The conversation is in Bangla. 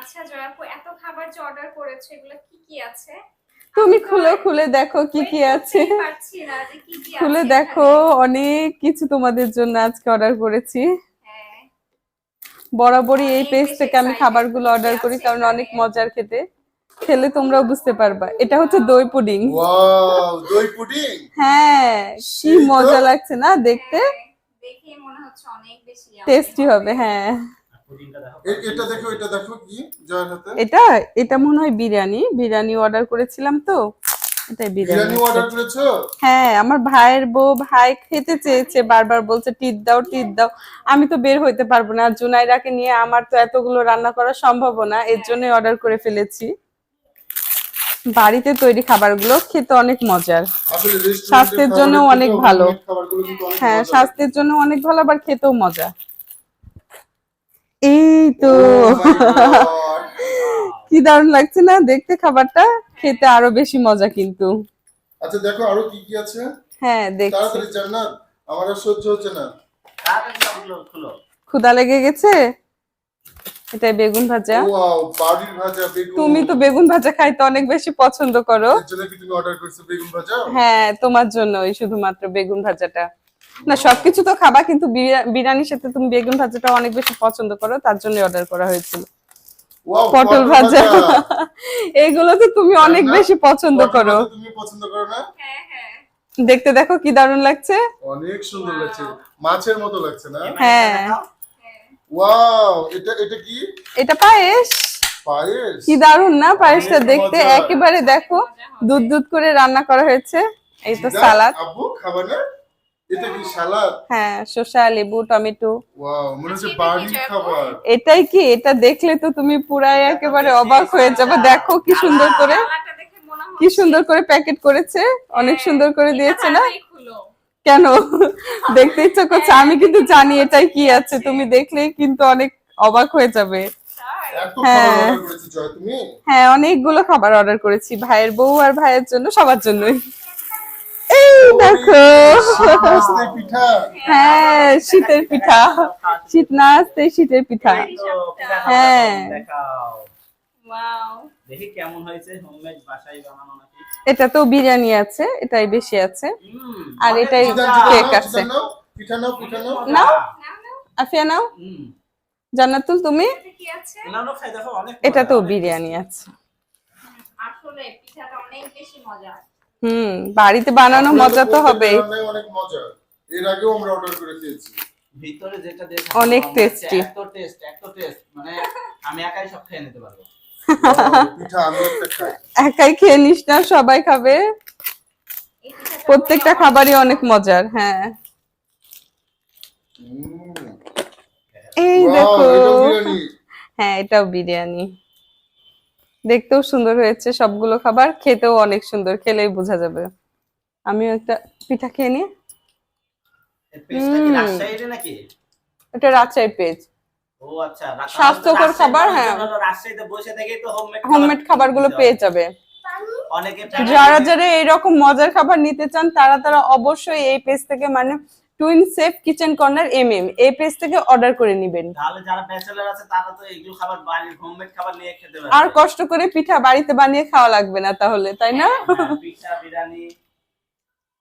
আচ্ছা জয়াপু এত খাবার যে অর্ডার করেছ এগুলো কি কি আছে? তুমি খুলে খুলে দেখো কি কি আছে। খুলে দেখো অনেক কিছু তোমাদের জন্য আজকে অর্ডার করেছি। হ্যাঁ। বরাবরই এই পেজ থেকে আমি খাবারগুলো অর্ডার করি কারণ অনেক মজার খেতে। খেলে তোমরাও বুঝতে পারবা। এটা হচ্ছে দই পুডিং। দই পুডিং? হ্যাঁ কি মজা লাগছে না দেখতে? হ্যাঁ, দেখে মনে হচ্ছে অনেক বেশি টেস্টি হবে। হ্যাঁ। এটা দেখো এটা দেখো কি জয়ের হাতে। এটা এটা মনে হয় বিরিয়ানি। বিরিয়ানি অর্ডার করেছিলাম তো। বিরিয়ানি অর্ডার করেছ? হ্যাঁ আমার ভাইয়ের বউ ভাই খেতে চেয়েছে বারবার বলছে দাও দাও। আমি তো বের হইতে পারব না। জুনাইরাকে নিয়ে আমার তো এতগুলো রান্না করা সম্ভব না এর জন্য অর্ডার করে ফেলেছি। বাড়িতে তৈরি খাবারগুলো খেতে অনেক মজার। স্বাস্থ্যের জন্য অনেক ভালো। হ্যাঁ স্বাস্থ্যের জন্য অনেক ভালো আবার খেতেও মজা। তো। Oh! কি দারুণ লাগছে না? দেখতে খাবারটা খেতে আরও বেশি মজা কিন্তু। আচ্ছা দেখো আরও কি কি আছে? হ্যাঁ দেখছি। তাড়াতাড়ি জান্নাত আমার সহ্য হচ্ছে না। ক্ষুদা লেগে গেছে? এটাই বেগুন ভাজা। ওয়াও বাড়ির ভাজা বেগুন। তুমি তো বেগুন ভাজা খাইতে অনেক বেশি পছন্দ করো। এর জন্য কি তুমি অর্ডার করেছ বেগুন ভাজা? হ্যাঁ তোমার জন্য ওই শুধুমাত্র বেগুন ভাজাটা। না সবকিছু তো খাবা কিন্তু বিরিয়ানির সাথে তুমি বেগুন ভাজাটা অনেক বেশি পছন্দ করো তার জন্য অর্ডার করা হয়েছিল। পটল ভাজা। এগুলো তো তুমি অনেক বেশি পছন্দ করো। তুমি পছন্দ করো না? হ্যাঁ হ্যাঁ। দেখতে দেখো কি দারুণ লাগছে। অনেক সুন্দর লাগছে। মাছের মতো লাগছে না? হ্যাঁ। হ্যাঁ। ওয়াও এটা এটা কি? এটা পায়েস। পায়েস? কি দারুণ না পায়েসটা দেখতে। একেবারে দেখো দুধ দুধ করে রান্না করা হয়েছে। এই তো সালাদ। আব্বু খাবে না? এটা কি সালাদ? হ্যাঁ শসা লেবু টমেটো। ওয়াও মনে হচ্ছে আচ্ছা, বাড়ির খাবার। এটাই কি? এটা দেখলে তো তুমি পুরাই একেবারে অবাক হয়ে যাবে। দেখো কি সুন্দর করে। মনে কি সুন্দর করে প্যাকেট করেছে। অনেক হ্যাঁ, সুন্দর করে দিয়েছে না? কেন? দেখতে ইচ্ছা করছে। আমি কিন্তু জানি এটাই কি আছে। তুমি দেখলে কিন্তু অনেক অবাক হয়ে যাবে। হ্যাঁ। হ্যাঁ অনেকগুলো খাবার অর্ডার করেছি। ভাইয়ের বউ আর ভাইয়ের জন্য সবার জন্যই। এই দেখো। হ্যাঁ শীতের পিঠা। শীত না আসতে শীতের পিঠা হ্যাঁ। দেখাও। দেখি কেমন হয়েছে হোমমেড বাসায় বানানো নাকি? এটা তো বিরিয়ানি আছে এটাই বেশি আছে। আর এটাই কেক আছে। নাও আফিয়া নাও? জান্নাতুল তুমি? এটা তো বিরিয়ানি আছে। আসলে পিঠাটা অনেক বেশি মজা হুম বাড়িতে বানানো মজা তো হবে অনেক মজা। এর আগেও আমরা অর্ডার করে খেয়েছি। ভিতরে যেটা দেখো অনেক এত টেস্ট এত টেস্ট মানে আমি একাই সব খেয়ে নিতে পারব। একাই খেয়ে নিস না সবাই খাবে। প্রত্যেকটা খাবারই অনেক মজার হ্যাঁ। এই দেখো। হ্যাঁ এটাও বিরিয়ানি। দেখতেও সুন্দর হয়েছে সবগুলো খাবার খেতেও অনেক সুন্দর খেলেই বোঝা যাবে। আমিও একটা পিঠা খেয়ে নিই। রাজশাহীর এটা রাজশাহী পেজ। আচ্ছা স্বাস্থ্যকর খাবার, হ্যাঁ। হোমমেড হোমমেড খাবারগুলো পেয়ে যাবে। যারা যারা এইরকম মজার খাবার নিতে চান তারা তারা অবশ্যই এই পেজ থেকে মানে twin safe kitchen corner M M এই পেজ থেকে অর্ডার করে নেবেন। তাহলে যারা ব্যাচেলর আছে তারা তো এইগুলো খাবার বাড়ির হোমমেড খাবার নিয়ে খেতে পারবে। আর কষ্ট করে পিঠা বাড়িতে বানিয়ে খাওয়া লাগবে না তাহলে তাই না? হ্যাঁ, পিঠা বিরিয়ানি